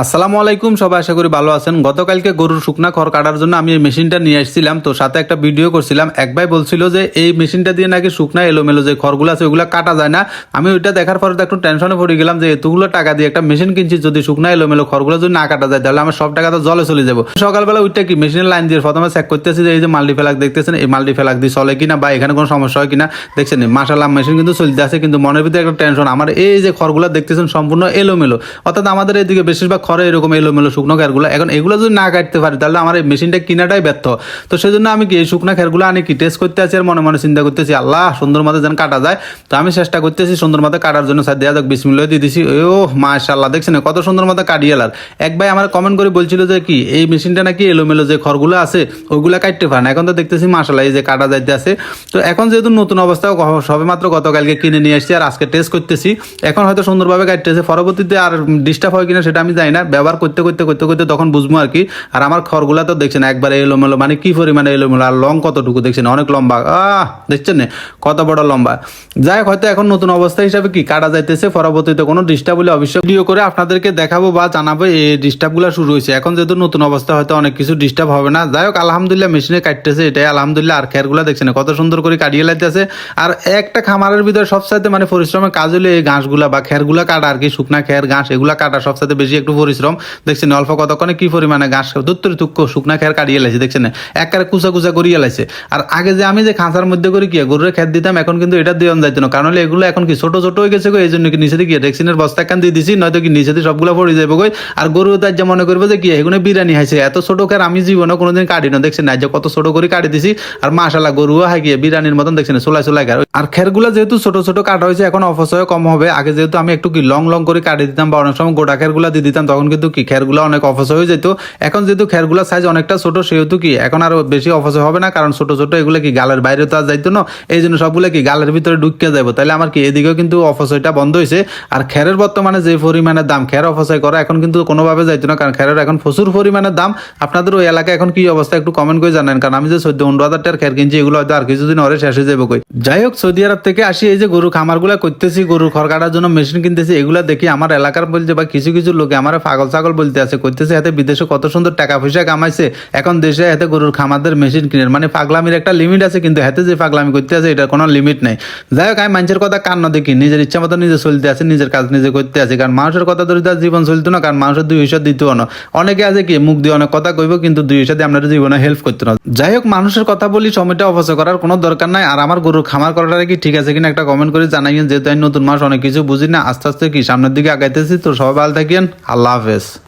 আসসালামু আলাইকুম, সবাই আশা করি ভালো আছেন। গতকালকে গরুর শুকনা খড় কাটার জন্য আমি এই মেশিনটা নিয়ে আসছিলাম। তো সাথে একটা ভিডিও করছিলাম। এক ভাই বলছিল যে, এই মেশিনটা দিয়ে নাকি শুকনা এলোমেলো যে খড়গুলো আছে ওইগুলো কাটা যায় না। আমি ওইটা দেখার পরে তো একটু টেনশনে পড়ে গেলাম যে, এতগুলো টাকা দিয়ে একটা মেশিন কিনছি, যদি শুকনা এলোমেলো খড়গুলো যদি না কাটা যায়, তাহলে আমার সব টাকা তো জলে চলে যাব। সকালবেলা ওইটা কি মেশিনের লাইন দিয়ে প্রথমে চেক করতেছি যে, এই যে মাল্টি ফেলাক, দেখতেছেন? এই মাল্টি ফেলাক দিয়ে চলে কিনা বা এখানে কোনো সমস্যা হয় কিনা? দেখছেন মাসাল্লাহ মেশিন কিন্তু চলতে আছে, কিন্তু মনের ভিতরে একটা টেনশন। আমার এই যে খড়গুলো দেখতেছেন, সম্পূর্ণ এলোমেলো। অর্থাৎ আমাদের এদিকে বেশিরভাগ খড়ে এরকম এলোমেলো শুকনো খেরগুলো, এখন এগুলো যদি না কাটতে পারি, তাহলে আমার এই মেশিনটা কিনাটাই ব্যর্থ। তো সেই জন্য আমি কি এই শুকনো খেরগুলো আনি কি? টেস্ট করতে আছি আর মনে মনে চিন্তা করতেছি, আল্লাহ, সুন্দর মতো যেন কাটা যায়। তো আমি চেষ্টা করতেছি সুন্দর মতো কাটার জন্য। স্যার দেওয়া যাক বিসমিল্লা দিয়ে দিছি। ও মাশাল্লাহ দেখছেন কত সুন্দর মতো কাটিয়েলার এক ভাই আমার কমেন্ট করে বলছিল যে কি, এই মেশিনটা নাকি এলোমেলো যে খড়গুলো আছে ওইগুলো কাটতে পারে না। এখন তো দেখতেছি মাশাল্লাহ এই যে কাটা যাইতে আছে। তো এখন যেহেতু নতুন অবস্থা সবে মাত্র গতকালকে কিনে নিয়ে আসছি আর আজকে টেস্ট করতেছি। এখন হয়তো সুন্দরভাবে কাটতেছে। পরবর্তীতে আর ডিস্টার্ব হয় কিনা সেটা আমি জানি না? ব্যবহার করতে করতে করতে করতে তখন বুঝব আর কি। আর আমার খড়গুলা তো দেখছেন, একবারে এলোমেলো মানে কি পরিমাণে এলোমেলো, আর লং কতটুকু দেখছেন? অনেক লম্বা। আহ, দেখছেন না? কত বড় লম্বা। যাই হোক, হয়তো এখন নতুন অবস্থা হিসাবে কি কাটা যাইতেছে, পরবর্তীতে কোনো ডিস্টার্ব হলে অবশ্যই ভিডিও করে আপনাদেরকে দেখাবো বা জানাব এই ডিস্টার্বগুলো শুরু হয়েছে। এখন যেহেতু নতুন অবস্থা, হয়তো অনেক কিছু ডিস্টার্ব হবে না। যাই হোক, আলহামদুলিল্লাহ মেশিনে কাটতেছে, এটাই আলহামদুলিল্লাহ। আর খেরগুলো দেখছেন কত সুন্দর করে কাটিয়ে লাইতেছে। আর একটা খামারের ভিতরে সবসাথে মানে পরিশ্রমের কাজ হলে এই ঘাসগুলা বা খেরগুলা কাটা আর কি, শুকনা খের, ঘাস, এগুলা কাটা সবসাথে বেশি একটু পরিশ্রম। দেখছেন, অল্প কতক্ষণে কি পরিমাণে ঘাস দুত্তরি তুক্ক শুকনা খের কাটিয়ে লাইছে, দেখছেন? একবারে কুচা কুচা করিয়ে লাইছে। আর আগে যে আমি যে খাঁচার মধ্যে করে কি, গরুরে খেত দিতাম, এখন কিন্তু এটা দিয়ে যাইতো না। কারণ এগুলো এখন কি ছোট ছোট হয়ে গেছে এই জন্য কি নিচে দিয়ে ভ্যাকসিনের বস্তা একখান দিয়ে দিছি, নয়তো কি নিচে সবগুলো পড়ে যাবে গই আর গরু তার যে মনে করবে যে কি, এগুলো বিরিয়ানি হাইছে এত ছোট খের আমি জীবনে কোনোদিন কাটি না, দেখছেন? না যে কত ছোট করে কাটি দিছি, আর মাশাল্লাহ গরুও হাই গিয়ে বিরিয়ানির মতন, দেখছেন? সোলাই সোলাই খের আর খেরগুলো যেহেতু ছোট ছোট কাটা হয়েছে, এখন অপচয় কম হবে। আগে যেহেতু আমি একটু কি লং লং করে কাটি দিতাম, বা অনেক সময় গোটা খেরগুলো দিয়ে দিতাম তখন কিন্তু কি, খেরগুলো অনেক অপচয় হয়ে যেত। এখন যেহেতু খেরগুলোর সাইজ অনেকটা ছোট, সেহেতু কি, এখন আর বেশি অপচয় হবে না, কারণ ছোট ছোট এগুলো কি গালের বাইরে তো আর যাইতো না। এই জন্য সবগুলো কি গালের ভিতরে ঢুকিয়ে যাব তাহলে আমার কি এদিকেও কিন্তু অপচয়টা বন্ধ হয়েছে আর খেরের বর্তমানে যে পরিমাণের দাম, খের অপচয় করা এখন কিন্তু কোনোভাবে যাইতো না, কারণ খেরের এখন প্রচুর পরিমাণের দাম। আপনাদের ওই এলাকায় এখন কি অবস্থা একটু কমেন্ট করে জানেন, কারণ আমি যে চোদ্দ, পনেরো হাজার টাকার খের কিনছি, এগুলো হয়তো আর কিছুদিন ওরে শেষ হয়ে যাবে কই। যাই হোক, সৌদি আরব থেকে আসি, এই যে গরু খামারগুলো করতেছি গরু খড় কাটার জন্য মেশিন কিনতেছি, এগুলো দেখি আমার এলাকার বলছে বা কিছু কিছু লোকে আমার পাগল ছাগল বলতে আছে করতেছে হাতে বিদেশে কত সুন্দর টাকা পয়সা কামাইছে, এখন দেশে হাতে গরুর খামারদের মেশিন কিনে। মানে পাগলামির একটা লিমিট আছে, কিন্তু হাতে যে পাগলামি করতে আছে, এটার কোনো লিমিট নাই। যাই হোক, আমি মানুষের কথা কান না দেখি, নিজের ইচ্ছা মতো নিজে চলতে আছে, নিজের কাজ নিজে করতে আছে, কারণ মানুষের কথা ধরে তার জীবন চলতো না, কারণ মানুষের দুই হিসাব দিত না। অনেকে আছে কি, মুখ দিয়ে অনেক কথা কইব, কিন্তু দুই হিসাবে আপনার জীবনে হেল্প করতো না। যাই হোক, মানুষের কথা বলি, সময়টা অপচয় করার কোনো দরকার নাই। আর আমার গরুর খামার করাটা কি ঠিক আছে কিনা একটা কমেন্ট করে জানাইন যেহেতু আমি নতুন মাস অনেক কিছু বুঝি না, আস্তে আস্তে কি সামনের দিকে আগাইতেছি, তো সবাই ভালো থাকিয়েন আল্লাহ saudáveis